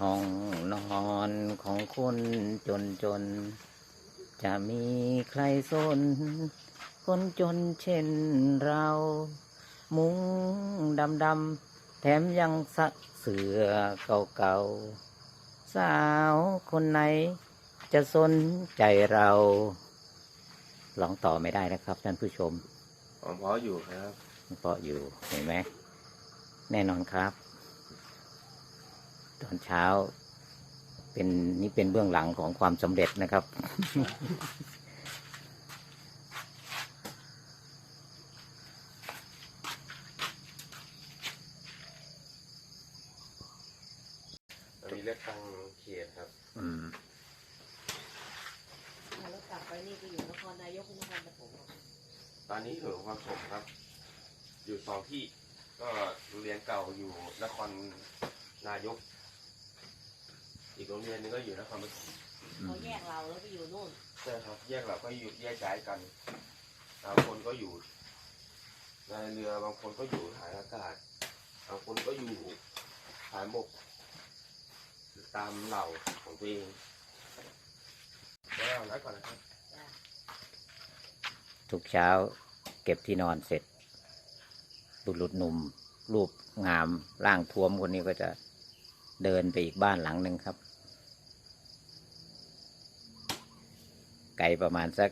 ห้องนอนของคนจนจน จะมีใครสน คนจนเช่นเรา มุ้งดำดำๆแถมยังสักเสือเก่าๆสาวคนไหน จะสนใจเราลองต่อไม่ได้แล้วครับท่านผู้ชมผมเพราะอยู่ครับเพราะอยู่เห็นไหมแน่นอนครับ ตอนเช้า เป็นนี่เป็นเบื้องหลังของความสำเร็จนะครับ มีเลือกตั้งเขตครับ อืมแล้วกลับไปนี่ก็อยู่นครนายกนครปฐมตอนนี้อยู่ความผมครับ อยู่สองที่ ก็โรงเรียนเก่าอยู่นครนายก อีกโรงเรียนหนึงก็อยู่นครปฐมเขาแยกเราแล้วไปอยู่นู่นใช่ครับแยกเราก็อยู่แยกย้ายกันบางคนก็อยู่ในเรือบางคนก็อยู่ฐานอากาศบางคนก็อยู่ฐานบกตามเหล่าของตัวเองแล้วนัดก่อนนะครับทุกเช้าเก็บที่นอนเสร็จ บุรุษหนุ่ม รูปงามร่างท้วมคนนี้ก็จะเดินไปอีกบ้านหลังหนึ่งครับ ไกลประมาณสัก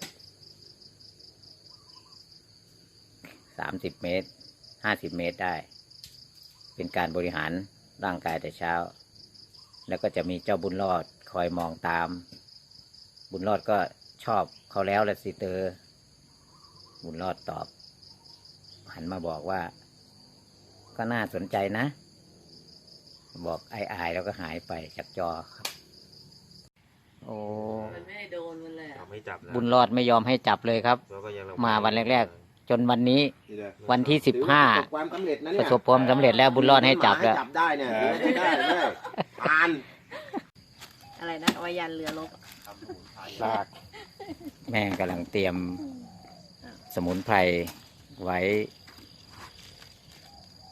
สามสิบเมตรห้าสิบเมตรได้ เป็นการบริหารร่างกายแต่เช้า แล้วก็จะมีเจ้าบุญรอดคอยมองตาม บุญรอดก็ชอบเขาแล้วและสิเตอบุญรอดตอบ หันมาบอกว่า ก็น่าสนใจนะ บอกอายๆแล้วก็หายไปจากจอครับ โอ้มันไม่ได้โดนมันเลยอะเราไม่จับแล้วบุญรอดไม่ยอมให้จับเลยครับแล้วก็ยังมาวันแรก จนวันนี้วันที่ถือว่า15ประสบความสำเร็จนะปเนี่ยระสบความสำเร็จแล้วบุญรอดให้จับให้แล้ว จับได้เนี่ยถือว่าได้ได้ได้ผ่านอะไรนะเอาไว้ยันเรือรบอะลากแม่กำลังเตรียมสมุนไพรไว้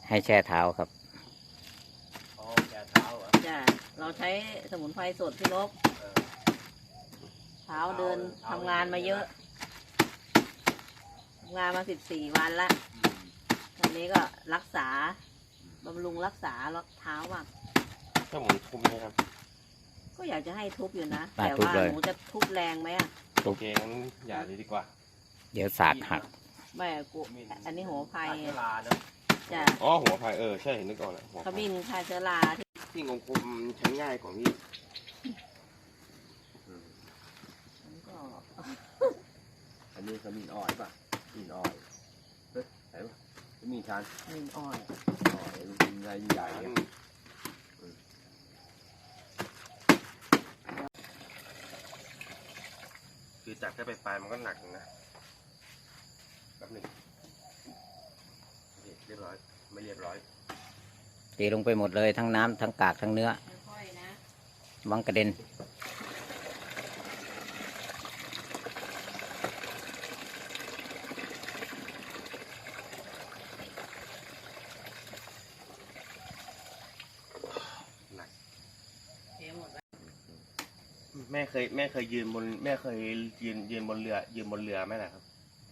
ให้แช่เท้าครับอ๋อแกเท้าเหรอจ้ะเราใช้สมุนไพรสดพี่ลบเช้าเดินทำงานมาเยอะทำงานมาสิบสี่วันละวันนี้ก็รักษาบำรุงรักษาล็อกเท้าบ้างถ้าผมทุบไหมครับ ก็อยากจะให้ทุบอยู่นะ อะแต่ทุบว่าเลย หนูจะทุบแรงไหมอะโอเคงั้นอย่าเลยดีกว่าเดี๋ยวสากหัก ไม่อะกูอันนี้หัวไพรเวลานะจ้ะอ๋อหัวพายเออใช่นึกออกแล้วหัวขมิ้นคาเชื้อราที่ที่งคมใช้ง่ายกว่าพี่มัน อันนี้ขมิ้นอ่อยป่ะขมิ้นอ่อยเฮ้ยไหนป่ะขมิ้นชันมินอ่อนอ่อยมันใหญ่ใหญ่ๆเนี่ยคือจับแค่ไปปลายมันก็หนักอยู่นะแป๊บหนึ่งโอเคเรียบร้อย ไม่เรียบร้อยตีลงไปหมดเลยทั้งน้ำทั้งกากทั้งเนื้อค่อยๆนะวังกระเด็น เทหมดแล้ว แม่เคยแม่เคยยืนบนแม่เคยยืนยืนบนเรือ ยืนบนเรือไหมล่ะครับ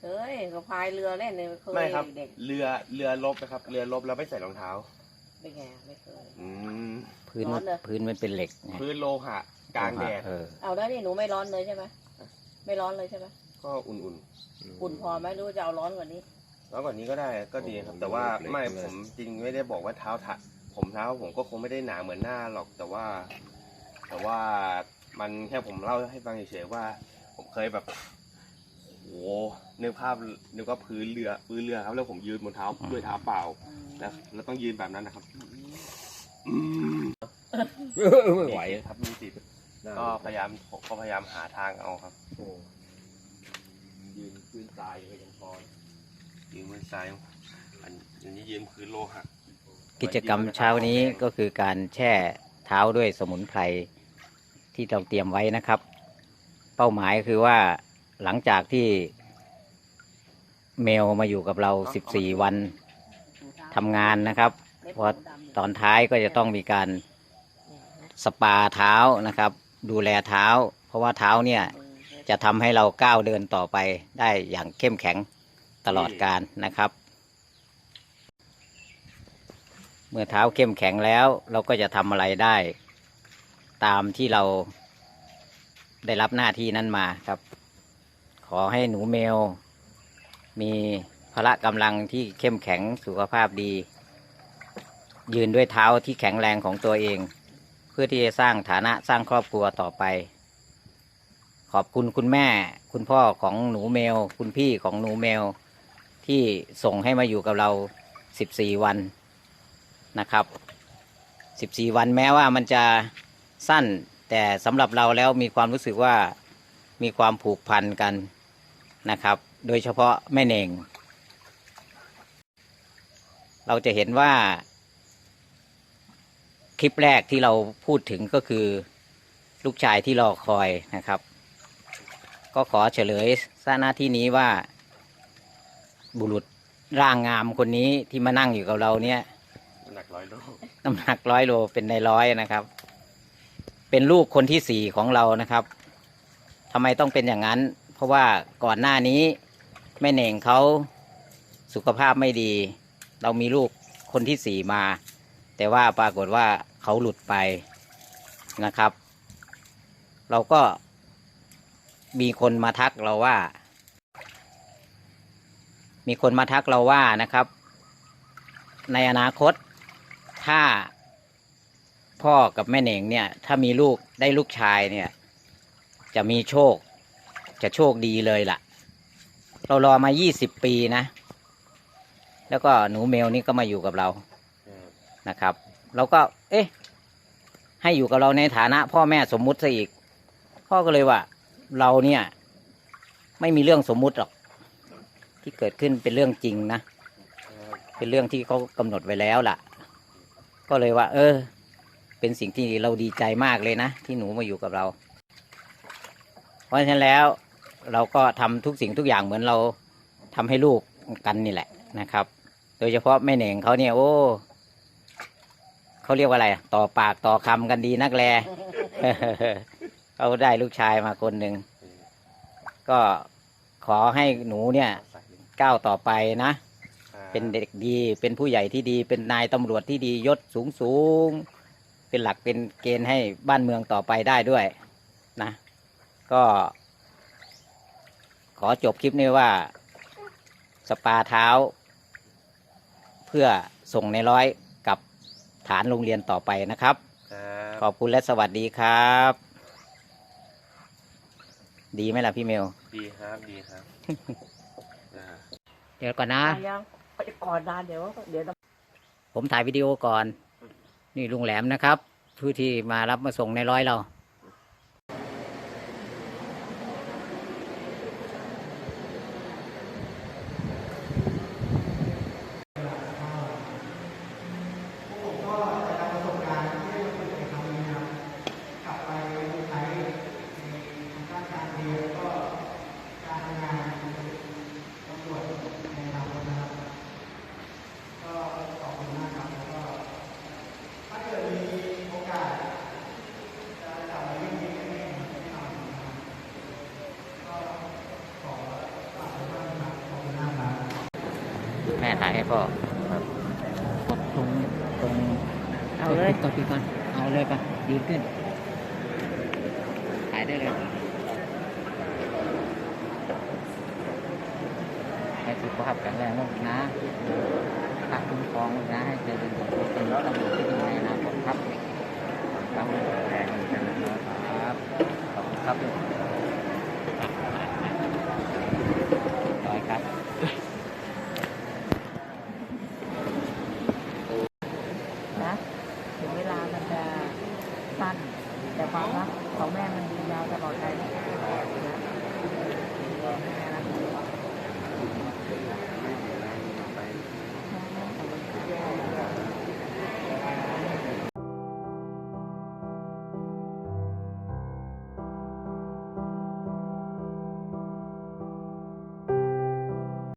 เฮ้ยก็พายเรือเล่นเนี่ยเคยไม่ครับ เด็กเรือเรือลบนะครับ เรือลบแล้วไม่ใส่รองเท้า ๆเป็นไงไม่เคย อืมพื้นร้อนเลย พื้นมันเป็นเหล็กไงพื้นโลหะกลางแดดเออเอาแล้วนี่หนูไม่ร้อนเลยใช่ไหมไม่ร้อนเลยใช่ไหมก็อุ่นอุ่นพอไหมหรู้จะเอาร้อนกว่านี้ๆแล้วกว่านี้ก็ได้ก็ดีครับ แต่ว่าไม่ผมจริงไม่ได้บอกว่าเท้าถะผมเท้าผมก็คงไม่ได้หนาเหมือนหน้าหรอกแต่ว่า แต่ว่า มันแค่ผมเล่าให้ฟังเฉยๆว่า ผมเคยแบบโอ้โหนึกภาพนึกว่าพื้นเรือพื้นเรือครับ แล้วผมยืนบนเท้าด้วยเท้าเปล่าแล้วแล้วต้องยืนแบบนั้นนะครับไม่ไหวครับมีติดก็พยายามผมก็พยายามหาทางเอาครับโอ้ยืนพื้นทรายก็ยังพอยืนบนทรายอันอันนี้ยืนพื้นโลหะกิจกรรมเช้านี้ก็คือการแช่เท้าด้วยสมุนไพร ที่เราเตรียมไว้นะครับ เป้าหมายคือว่าหลังจากที่เมลมาอยู่กับเรา 14 วันทำงานนะครับเพอหนูดำตอนท้ายก็จะต้องมีการสปาเท้านะครับ ดูแลเท้า เพราะว่าเท้าเนี่ยจะทำให้เราก้าวเดินต่อไปได้อย่างเข้มแข็งตลอดการนะครับ เมื่อเท้าเข้มแข็งแล้วเราก็จะทำอะไรได้ ตามที่เราได้รับหน้าที่นั้นมาครับ ขอให้หนูเมลมีพละกำลังที่เข้มแข็งสุขภาพดี ยืนด้วยเท้าที่แข็งแรงของตัวเอง เพื่อที่จะสร้างฐานะสร้างครอบครัวต่อไป ขอบคุณคุณแม่ คุณพ่อของหนูเมลคุณพี่ของหนูเมลที่ส่งให้มาอยู่กับเรา 14 วันนะครับ 14 วันแม้ว่ามันจะ สั้น แต่สำหรับเราแล้วมีความรู้สึกว่ามีความผูกพันกันนะครับ โดยเฉพาะแม่เน่ง เราจะเห็นว่า คลิปแรกที่เราพูดถึงก็คือลูกชายที่รอคอยนะครับ ก็ขอเฉลยซะหน้าที่นี้ว่า บุรุษร่างงามคนนี้ที่มานั่งอยู่กับเราเนี่ยหนักร้อยโลน้ำหนักร้อยโลเป็นในร้อยนะครับ เป็นลูกคนที่สี่ของเรานะครับทำไมต้องเป็นอย่างนั้น เพราะว่าก่อนหน้านี้แม่เหน่งเขาสุขภาพไม่ดี เรามีลูกคนที่สี่มา แต่ว่าปรากฏว่าเขาหลุดไปนะครับ เราก็มีคนมาทักเราว่า มีคนมาทักเราว่านะครับ ในอนาคตถ้า พ่อกับแม่เหน่งเนี่ย ถ้ามีลูกได้ลูกชายเนี่ย จะมีโชค จะโชคดีเลยล่ะ เรารอมา20ปีนะ แล้วก็หนูเมลนี่ก็มาอยู่กับเรานะครับ เราก็ เอ๊ะ ให้อยู่กับเราในฐานะพ่อแม่สมมุติซะอีก พ่อก็เลยว่า เราเนี่ย ไม่มีเรื่องสมมุติหรอก ที่เกิดขึ้นเป็นเรื่องจริงนะ เป็นเรื่องที่เขากำหนดไว้แล้วล่ะ ก็เลยว่า เออ เป็นสิ่งที่เราดีใจมากเลยนะ ที่หนูมาอยู่กับเรา เพราะฉะนั้นแล้วเราก็ทำทุกสิ่งทุกอย่างเหมือนเราทำให้ลูกกันนี่แหละนะครับ โดยเฉพาะแม่เหน่งเขาเนี่ยโอ้เขาเรียกว่าอะไรอะต่อปากต่อคำกันดีนักแลเขาได้ลูกชายมาคนหนึ่งก็ขอให้หนูเนี่ยก้าวต่อไปนะ เป็นเด็กดีเป็นผู้ใหญ่ที่ดีเป็นนายตำรวจที่ดียศสูงสูง เป็นหลักเป็นเกณฑ์ให้บ้านเมืองต่อไปได้ด้วยนะ ก็ ขอจบคลิปนี้ว่า สปาเท้า เพื่อส่งในร้อยกับฐานโรงเรียนต่อไปนะครับ ขอบคุณและสวัสดีครับ ดีไหมล่ะพี่เมล ดีครับ ดีครับอ่าเดี๋ยวก่อนนะ ยังไปก่อนนานเดี๋ยว เดี๋ยว ผมถ่ายวิดีโอก่อน นี่ลุงแหลมนะครับผู้ที่มารับมาส่งในร้อยเรา ถ่ายให้พ่อครับกดตรงตรงเอาเลยกดปีก่อนเอาเลยปะยืนขึ้นถ่ายได้เลยให้สุขภาพแข็งแรงลูกนะพระคุ้มครองลูกนะให้เจริญเติบโตเป็นตำรวจที่ดีในอนาคตครับครับแข็งแรงครับขอบคุณครับ